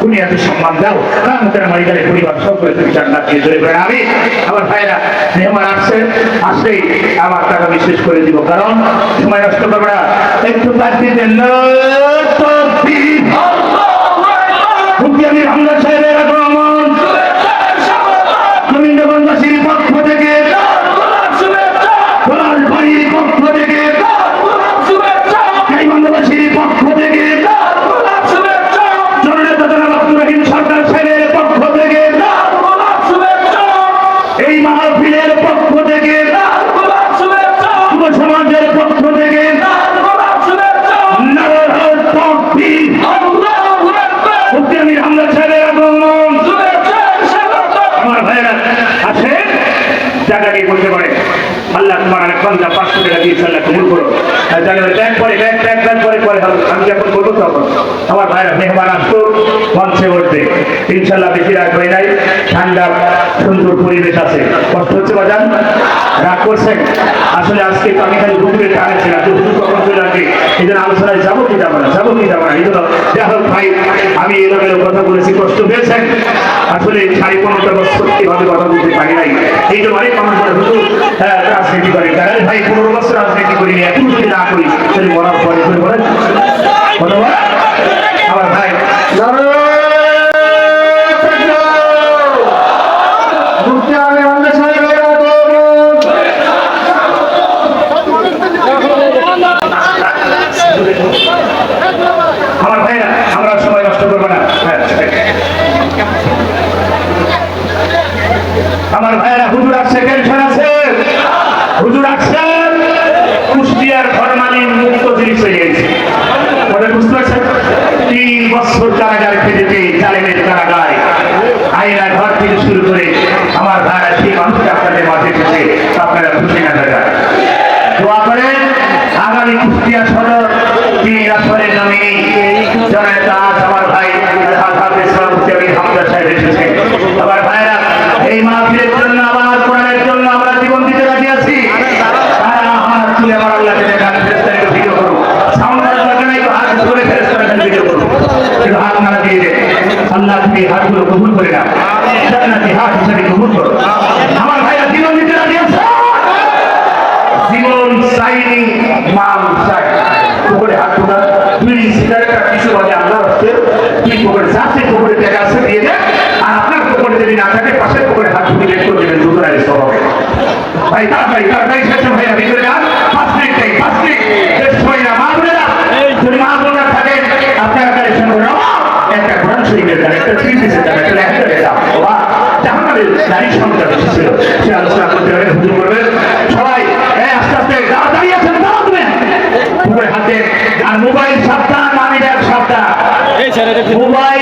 দুনিয়াতে সম্মান দাও। কারণ তারা মারিদারের পরিবার সকলে তুমি জান্নাত দিয়ে ধরে পড়ে আমি, আমার ভাইরা মেহমান আসছে, আসলেই আমার টাকা বিশেষ করে দিব। কারণ, সময় নষ্ট করবে না। একটু বাদ দিতে আমি হামলা সাহেবের আগমন। টাকা দিয়ে বলতে পারে, আল্লাহ তোমার অনেক বান্দা পাঁচশো টাকা দিয়েছে আল্লাহ কবুল করো। ব্যাগ পরে পরে পরে আমি যখন করব তখন আমার ভাইয়েরা মেহমান আসতো মঞ্চে উঠবে ইনশাল্লাহ বেশি রাগ হয় নাই, ঠান্ডা, সুন্দর পরিবেশ আছে। কষ্ট হচ্ছে বাজান? রাগ করছেন? আসলে আজকে তো আমি খালি হুজুরে টানেছিলাম যে হুজুর কখন চলে আসবে। এই জন্য আলোচনায় যাব কি যাব না, যাব কি যাব না? এই জন্য ভাই, আমি এলোমেলো কথা বলেছি, কষ্ট পেয়েছেন। আসলে সাড়ে পনেরোটা বছর কীভাবে কথা বলতে পারি নাই। এই জন্য অনেক মানুষ বলে হুজুর রাজনীতি করে। তারা ভাই পনেরো বছর রাজনীতি করিনি এখন যদি না করি তাহলে মরার পরে করে বলেন? ধন্যবাদ। আমার ভাই। আমার সময় নষ্ট করব না। হ্যাঁ, আমার ভাইরা হুজুর আসছে, টেনশন আছে? হুজুর আসছেন কুষ্টিয়ার ফরমালিন মুক্ত জিনিস হয়ে গেছে। ওটা বুঝতে পারছেন? তিন বছর কারাগার খেটেছে, জালেমের কারাগায় আইনা ঘর থেকে শুরু করে আমার ভাইরা সেই মানুষটা আপনাদের মাঝে এসেছে। আপনারা খুশি না দেখা দোয়া করেন, আগামী কুষ্টিয়া সদর তিন আসরের নমিনি জনতা আমার ভাই হাফিজ সভাপতি আমি হামদা সাহেব এসেছে আমার ভাইরা এই মাহফিলের জন্য আবার কোরআনের জন্য আমরা জীবন দিতে রাজি আছি তারা হাত তুলে আমার আল্লাহকে দেখান ফেরেস্তাকে ভিডিও করো সাউন্ড লাগে না একটু হাত ধরে ফেরেস্তাকে ভিডিও করো একটু হাত না দিয়ে দে আল্লাহ তুমি হাতগুলো কবুল করে নাও। জান্নাতি হাত হিসাবে কবুল করো। আমার ভাইরা জীবন দিতে রাজি আছে? জীবন চাইনি মাল চাই। উপরে হাত তোলা দুই সিগারেটটা কিছু বাজে আল্লাহ আসছে তুই পুকুরে যাচ্ছে পুকুরে টাকা আছে দিয়ে দেয় আর আপনার পুকুরে যদি না থাকে শরীফের একটা একটা বাবা জাহান্নামের নারী এসেছিল সে আলোচনা করতে পারে হুজুর করবেন সবাই হ্যাঁ আস্তে আস্তে দাঁড়িয়ে আছেন হাতে আর মোবাইল সাবধান ব্যাগ সাবধান। মোবাইল সাবধান